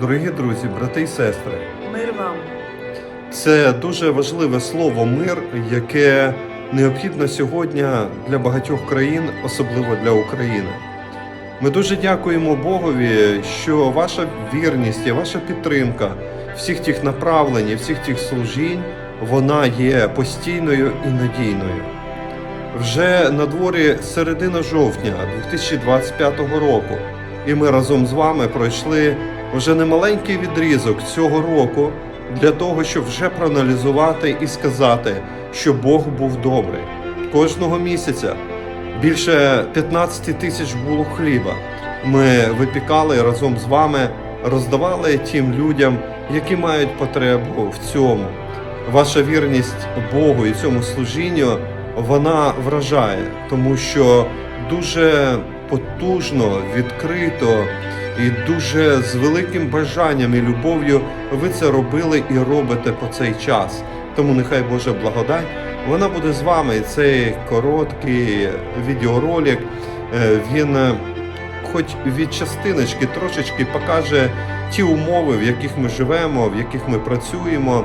Дорогі друзі, брати і сестри, Мир вам. це дуже важливе слово мир, яке необхідно сьогодні для багатьох країн, особливо для України. Ми дуже дякуємо Богові, що ваша вірність і ваша підтримка всіх тих направлень, і всіх тих служінь, вона є постійною і надійною. Вже на дворі середина жовтня 2025 року, і ми разом з вами пройшли вже немаленький відрізок цього року для того, щоб вже проаналізувати і сказати, що Бог був добрий. Кожного місяця більше 15 тисяч було хліба. Ми випікали разом з вами, роздавали тим людям, які мають потребу в цьому. Ваша вірність Богу і цьому служінню вона вражає, тому що дуже потужно, відкрито і дуже з великим бажанням і любов'ю ви це робили і робите по цей час. Тому нехай Божа благодать вона буде з вами. Цей короткий відеоролик е, він е, хоч від частиночки трошечки покаже ті умови, в яких ми живемо, в яких ми працюємо.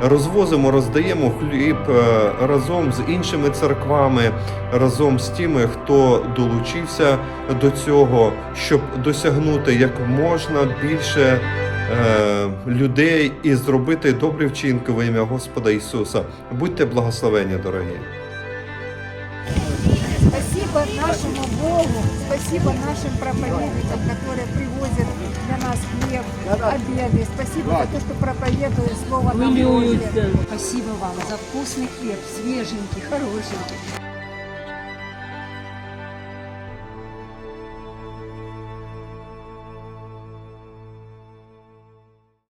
Розвозимо, роздаємо хліб е, разом з іншими церквами, разом з тими, хто долучився до цього, щоб досягнути як можна більше е, людей і зробити добрі вчинки во ім'я Господа Ісуса. Будьте благословені, дорогі. Спасибо нашему Богу, спасибо нашим проповедникам, которые привозят для нас хлеб, обеды. Спасибо за то, что проповедуют Слово на Спасибо вам за вкусный хлеб, свеженький, хорошенький.